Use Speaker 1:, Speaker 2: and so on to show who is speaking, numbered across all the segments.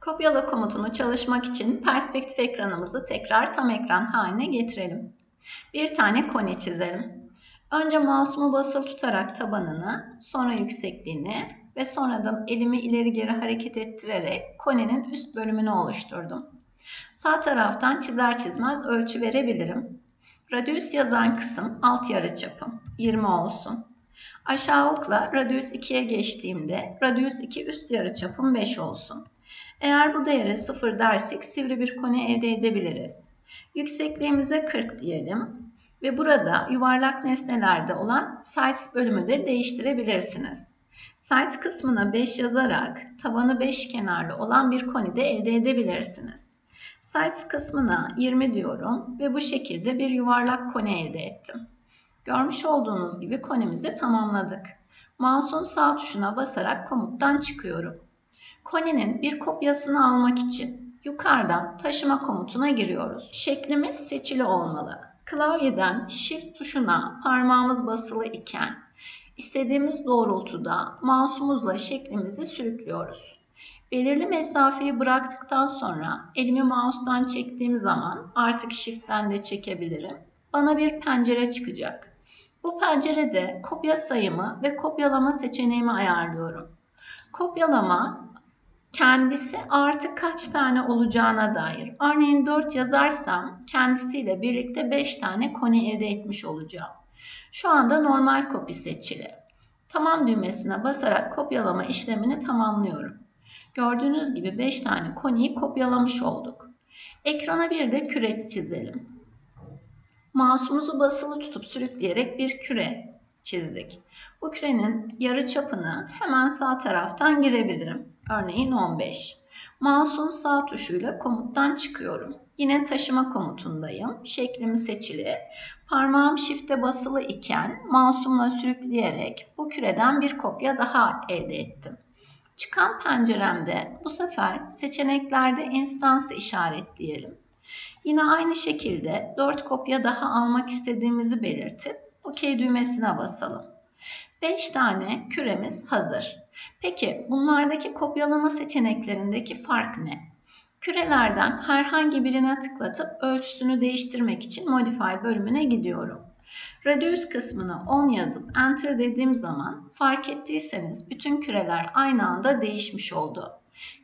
Speaker 1: Kopyala komutunu çalışmak için perspektif ekranımızı tekrar tam ekran haline getirelim. Bir tane koni çizelim. Önce mouse'umu basılı tutarak tabanını, sonra yüksekliğini ve sonra da elimi ileri geri hareket ettirerek koninin üst bölümünü oluşturdum. Sağ taraftan çizer çizmez ölçü verebilirim. Radius yazan kısım alt yarıçapım 20 olsun. Aşağı okla radius 2'ye geçtiğimde radius 2 üst yarıçapım 5 olsun. Eğer bu değere 0 dersek sivri bir koni elde edebiliriz. Yüksekliğimize 40 diyelim ve burada yuvarlak nesnelerde olan sides bölümü de değiştirebilirsiniz. Sides kısmına 5 yazarak tabanı 5 kenarlı olan bir koni de elde edebilirsiniz. Sides kısmına 20 diyorum ve bu şekilde bir yuvarlak koni elde ettim. Görmüş olduğunuz gibi konimizi tamamladık. Mouse'un sağ tuşuna basarak komuttan çıkıyorum. Koninin bir kopyasını almak için yukarıdan taşıma komutuna giriyoruz. Şeklimiz seçili olmalı. Klavyeden Shift tuşuna parmağımız basılı iken istediğimiz doğrultuda mouse'umuzla şeklimizi sürüklüyoruz. Belirli mesafeyi bıraktıktan sonra elimi mouse'dan çektiğim zaman artık Shift'ten de çekebilirim. Bana bir pencere çıkacak. Bu pencerede kopya sayımı ve kopyalama seçeneğimi ayarlıyorum. Kopyalama kendisi artık kaç tane olacağına dair. Örneğin 4 yazarsam kendisiyle birlikte 5 tane koni elde etmiş olacağım. Şu anda normal kopya seçili. Tamam düğmesine basarak kopyalama işlemini tamamlıyorum. Gördüğünüz gibi 5 tane koniyi kopyalamış olduk. Ekrana bir de küre çizelim. Mouse'umuzu basılı tutup sürükleyerek bir küre çizdik. Bu kürenin yarı çapını hemen sağ taraftan girebilirim. Örneğin 15. Mouse'un sağ tuşuyla komuttan çıkıyorum. Yine taşıma komutundayım. Şeklimi seçili. Parmağım shift'e basılı iken mouse'umla sürükleyerek bu küreden bir kopya daha elde ettim. Çıkan penceremde bu sefer seçeneklerde instansı işaretleyelim. Yine aynı şekilde 4 kopya daha almak istediğimizi belirtip OK düğmesine basalım. 5 tane küremiz hazır. Peki bunlardaki kopyalama seçeneklerindeki fark ne? Kürelerden herhangi birine tıklatıp ölçüsünü değiştirmek için Modify bölümüne gidiyorum. Radius kısmına 10 yazıp Enter dediğim zaman fark ettiyseniz bütün küreler aynı anda değişmiş oldu.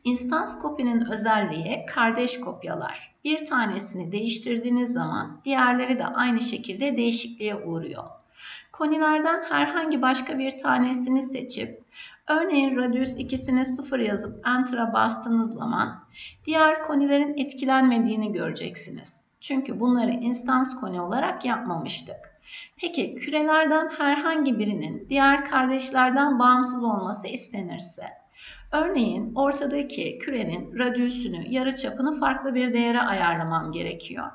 Speaker 1: Instans copy'nin özelliği kardeş kopyalar. Bir tanesini değiştirdiğiniz zaman diğerleri de aynı şekilde değişikliğe uğruyor. Konilerden herhangi başka bir tanesini seçip örneğin radius ikisine 0 yazıp enter'a bastığınız zaman diğer konilerin etkilenmediğini göreceksiniz. Çünkü bunları instans koni olarak yapmamıştık. Peki kürelerden herhangi birinin diğer kardeşlerden bağımsız olması istenirse Örneğin ortadaki kürenin radyüsünü, yarıçapını farklı bir değere ayarlamam gerekiyor.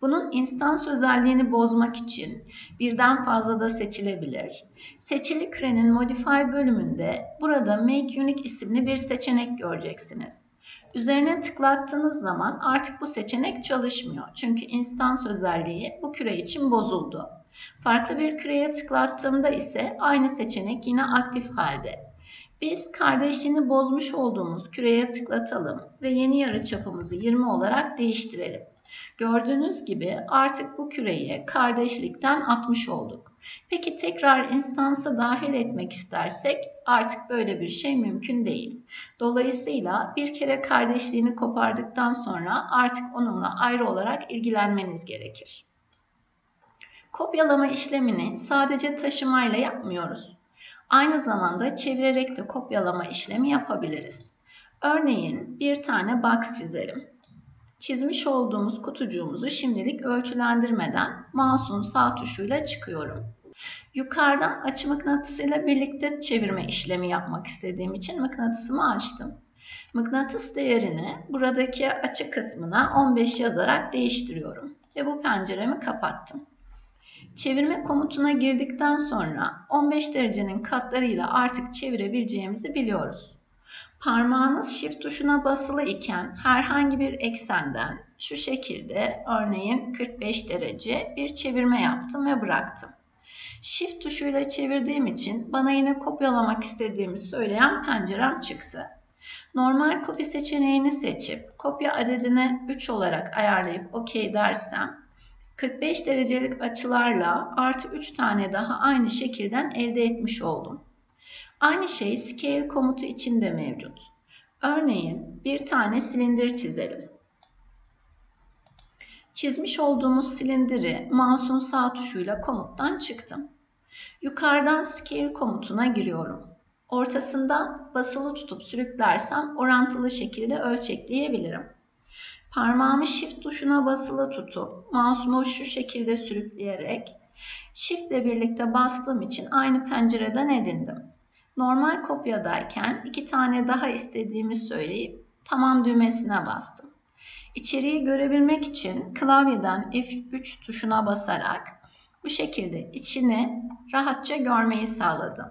Speaker 1: Bunun instans özelliğini bozmak için birden fazla da seçilebilir. Seçili kürenin Modify bölümünde burada Make Unique isimli bir seçenek göreceksiniz. Üzerine tıklattığınız zaman artık bu seçenek çalışmıyor. Çünkü instans özelliği bu küre için bozuldu. Farklı bir küreye tıklattığımda ise aynı seçenek yine aktif halde. Biz kardeşliğini bozmuş olduğumuz küreye tıklatalım ve yeni yarı çapımızı 20 olarak değiştirelim. Gördüğünüz gibi artık bu küreyi kardeşlikten atmış olduk. Peki tekrar instansa dahil etmek istersek artık böyle bir şey mümkün değil. Dolayısıyla bir kere kardeşliğini kopardıktan sonra artık onunla ayrı olarak ilgilenmeniz gerekir. Kopyalama işlemini sadece taşımayla yapmıyoruz. Aynı zamanda çevirerek de kopyalama işlemi yapabiliriz. Örneğin bir tane box çizelim. Çizmiş olduğumuz kutucuğumuzu şimdilik ölçülendirmeden mouse'un sağ tuşuyla çıkıyorum. Yukarıdan açı mıknatısıyla birlikte çevirme işlemi yapmak istediğim için mıknatısımı açtım. Mıknatıs değerini buradaki açı kısmına 15 yazarak değiştiriyorum ve bu penceremi kapattım. Çevirme komutuna girdikten sonra 15 derecenin katlarıyla artık çevirebileceğimizi biliyoruz. Parmağınız Shift tuşuna basılı iken herhangi bir eksenden şu şekilde örneğin 45 derece bir çevirme yaptım ve bıraktım. Shift tuşuyla çevirdiğim için bana yine kopyalamak istediğimi söyleyen pencerem çıktı. Normal kopya seçeneğini seçip kopya adedini 3 olarak ayarlayıp OK dersem 45 derecelik açılarla artı 3 tane daha aynı şekilden elde etmiş oldum. Aynı şey scale komutu için de mevcut. Örneğin bir tane silindir çizelim. Çizmiş olduğumuz silindiri mouse'un sağ tuşuyla komuttan çıktım. Yukarıdan scale komutuna giriyorum. Ortasından basılı tutup sürüklersem orantılı şekilde ölçekleyebilirim. Parmağımı shift tuşuna basılı tutup mouse'umu şu şekilde sürükleyerek shift ile birlikte bastığım için aynı pencereden edindim. Normal kopyadayken iki tane daha istediğimi söyleyip tamam düğmesine bastım. İçeriği görebilmek için klavyeden F3 tuşuna basarak bu şekilde içini rahatça görmeyi sağladım.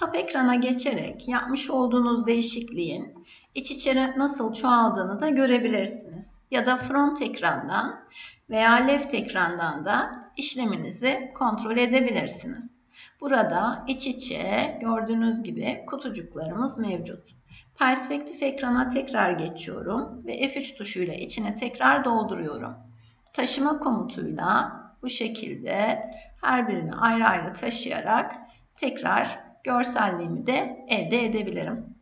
Speaker 1: Tap ekrana geçerek yapmış olduğunuz değişikliğin iç içe nasıl çoğaldığını da görebilirsiniz. Ya da front ekrandan veya left ekrandan da işleminizi kontrol edebilirsiniz. Burada iç içe gördüğünüz gibi kutucuklarımız mevcut. Perspektif ekrana tekrar geçiyorum ve F3 tuşuyla içine tekrar dolduruyorum. Taşıma komutuyla bu şekilde her birini ayrı ayrı taşıyarak tekrar görselliğimi de elde edebilirim.